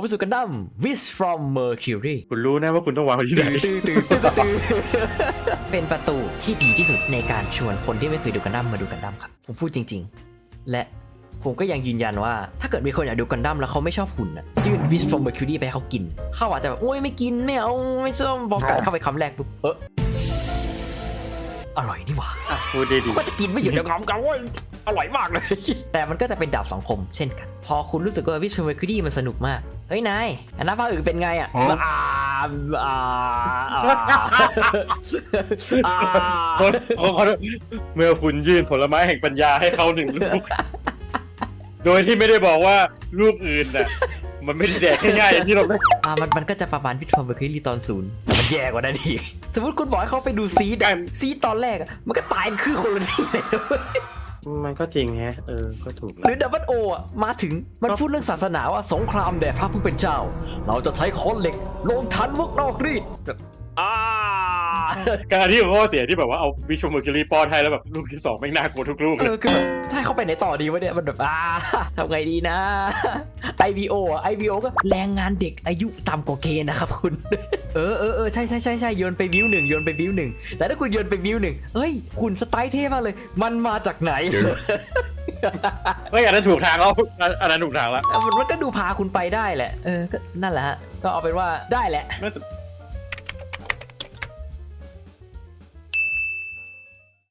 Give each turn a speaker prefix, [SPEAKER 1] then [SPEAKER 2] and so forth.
[SPEAKER 1] ผมไปสู่กันดั้ม Wish from Mercury
[SPEAKER 2] คุณรู้นะว่าคุณต้องวางไว้ที่ไหน
[SPEAKER 1] ตื่นตื่นตื่นตื่นเป็นประตูที่ดีที่สุดในการชวนคนที่ไม่เคยดูกันดั้มมาดูกันดั้มครับ ผมพูดจริง ๆ และผมก็ยังยืนยันว่า ถ้าเกิดมีคนอยากดูกันดั้มแล้วเขาไม่ชอบหุ่นน่ะยื่น Wish from Mercury ไปให้เขากิน เขาอาจจะแบบโอ้ยไม่กินไม่เอาไม่ชอบพอกัดเข้าไปคำแรกปุ๊บเอออร่อยนี่หว่า
[SPEAKER 2] อะพูดได้ดี
[SPEAKER 1] ก็จะกินไม่หยุดเดี๋ยวงอมกันเว้ยอร่อยมากเลย แต่มันก็จะเป็นดาบสังคมเช่นกัน พอคุณรู้สึกว่าวิชเมอร์คิวดี้มันสนุกมาก เฮ้ยนายอันนั้นภาคอื่นเป็นไงอะอ่าอ่าอ่าอ่า
[SPEAKER 2] ขอขอขอโทษเมื่อคุณยื่นผลไม้แห่งปัญญาให้เขาหนึ่งลูกโดยที่ไม่ได้บอกว่าลูกอื่นน่ะมันไม่ได้แดกง่ายๆอย่างที่เราได้
[SPEAKER 1] อ่ามันมันก็จะประมาณวิชเมอร์คิวดี้ตอนศูนย์แต่มันแย่กว่านั้นอีกสมมติคุณบอกให้เขาไปดูซีดอะซีดตอนแรกอะมันก็ตายคือคนละที่เลยนะเว้ย
[SPEAKER 2] มันก็จริงแฮะ เออ ก็ถูก
[SPEAKER 1] หรือดับเบิลโออะมาถึงมันพูดเรื่องศาสนาว่าสงครามแด่พระผู้เป็นเจ้า เราจะใช้ค้อนเหล็กลงทันพวกนอกรีดแบบอ่า
[SPEAKER 2] การที่พ่อเสียที่แบบว่าเอาวิชวลเมอร์คิวรีป้อนให้แล้วแบบลูกที่สองไม่งน่ากลัวทุกลูก
[SPEAKER 1] เอ
[SPEAKER 2] เลย
[SPEAKER 1] อคือแบบถ้าให้เขาไปไหนต่อดีวะเนี่ยมันแบบอ่าทำไงดีนะ IBO อะ IBO ก็แรงงานเด็กอายุต่ำกว่าเกณฑ์นะครับคุณ เออเออเออใช่ใช่ใช่ใช่โยนไปวิวหนึ่งโยนไปวิวหนึ่งแต่ถ้าคุณโยนไปวิวหนึ่งเอ้ย คุณสไตล์เท่มากเลย มันมาจากไหน
[SPEAKER 2] เฮ้ยอันนั้นถูกทางแล้วอันนั้นถูกทางแล้ว
[SPEAKER 1] มันมันก็ดูพาคุณไปได้แหละ เออก็นั่นแหละฮะก็เอาเป็นว่าได้แหละ
[SPEAKER 2] ไม่แต่